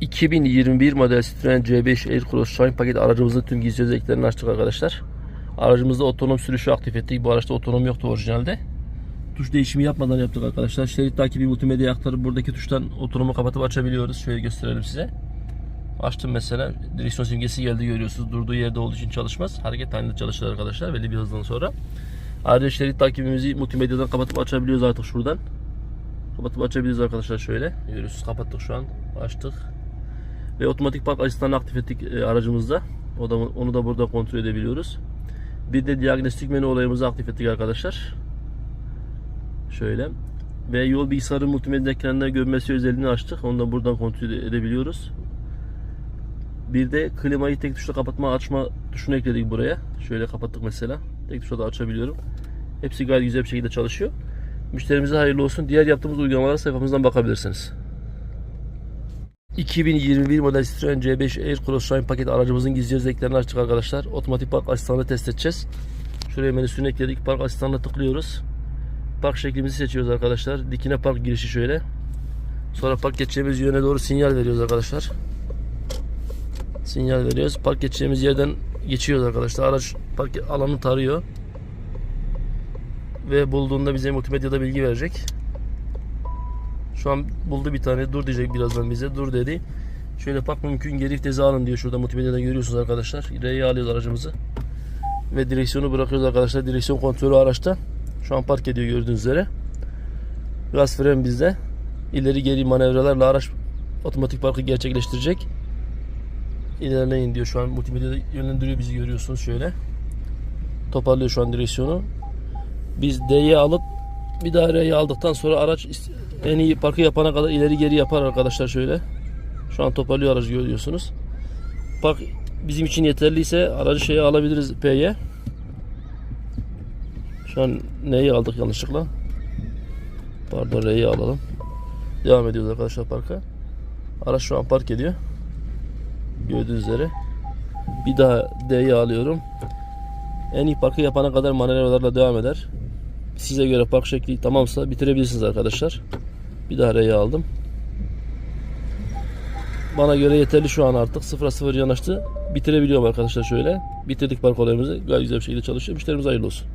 2021 model Citroen C5 Aircross Shine paket aracımızın tüm gizli özelliklerini açtık arkadaşlar. Aracımızda otonom sürüşü aktif ettik. Bu araçta otonom yoktu orijinalde. Tuş değişimi yapmadan yaptık arkadaşlar. Şerit takibi multimedya aktarıp buradaki tuştan otonomu kapatıp açabiliyoruz. Şöyle gösterelim size. Açtım mesela. Direksiyon simgesi geldi görüyorsunuz. Durduğu yerde olduğu için çalışmaz. Hareket halinde çalışır arkadaşlar belli bir hızdan sonra. Ayrıca şerit takibimizi multimedyadan kapatıp açabiliyoruz artık şuradan. Kapatıp açabiliriz arkadaşlar şöyle. Görüyorsunuz kapattık şu an. Açtık. Ve otomatik park asistanı aktif ettik e, aracımızda. Onu da burada kontrol edebiliyoruz. Bir de diagnostik menü olayımızı aktif ettik arkadaşlar. Şöyle. Ve yol bilgisayarı multimedya ekranına görmesi özelliğini açtık. Onu da buradan kontrol edebiliyoruz. Bir de klimayı tek tuşla kapatma açma tuşunu ekledik buraya. Şöyle kapattık mesela. Tek tuşla da açabiliyorum. Hepsi gayet güzel bir şekilde çalışıyor. Müşterimize hayırlı olsun. Diğer yaptığımız uygulamalara sayfamızdan bakabilirsiniz. 2021 model Citroen C5 Aircross Shine paket aracımızın gizli özelliklerini açtık arkadaşlar. Otomatik park asistanını test edeceğiz. Şuraya menüsünü ekledik. Park asistanına tıklıyoruz. Park şeklimizi seçiyoruz arkadaşlar. Dikine park girişi şöyle. Sonra park geçeceğimiz yöne doğru sinyal veriyoruz arkadaşlar. Sinyal veriyoruz. Park geçeceğimiz yerden geçiyoruz arkadaşlar. Araç park alanı tarıyor. Ve bulduğunda bize multimedyada bilgi verecek. Şu an buldu bir tane dur diyecek birazdan bize. Dur dedi. Şöyle park mümkün geri vitesi alın diyor. Şurada multimedyadan görüyorsunuz arkadaşlar. R'yi alıyoruz aracımızı. Ve direksiyonu bırakıyoruz arkadaşlar. Direksiyon kontrolü araçta. Şu an park ediyor gördüğünüz üzere. Gaz fren bizde. İleri geri manevralarla araç otomatik parkı gerçekleştirecek. İlerleyin diyor şu an multimedyada yönlendiriyor bizi görüyorsunuz şöyle. Toparlıyor şu an direksiyonu. Biz D'yi alıp bir daha R'yi aldıktan sonra araç en iyi parkı yapana kadar ileri geri yapar arkadaşlar şöyle. Şu an toparlıyor aracı görüyorsunuz. Park bizim için yeterliyse aracı şeye alabiliriz P'ye. Şu an neyi aldık yanlışlıkla? Pardon R'yi alalım. Devam ediyoruz arkadaşlar parka. Araç şu an park ediyor. Gördüğünüz üzere. Bir daha D'yi alıyorum. En iyi parkı yapana kadar manevralarla devam eder. Size göre park şekli tamamsa bitirebilirsiniz arkadaşlar. Bir daha R'yi aldım. Bana göre yeterli şu an artık. Sıfıra sıfır yanaştı. Bitirebiliyorum arkadaşlar şöyle. Bitirdik park olayımızı. Gayet güzel bir şekilde çalışıyor. Müşterimize hayırlı olsun.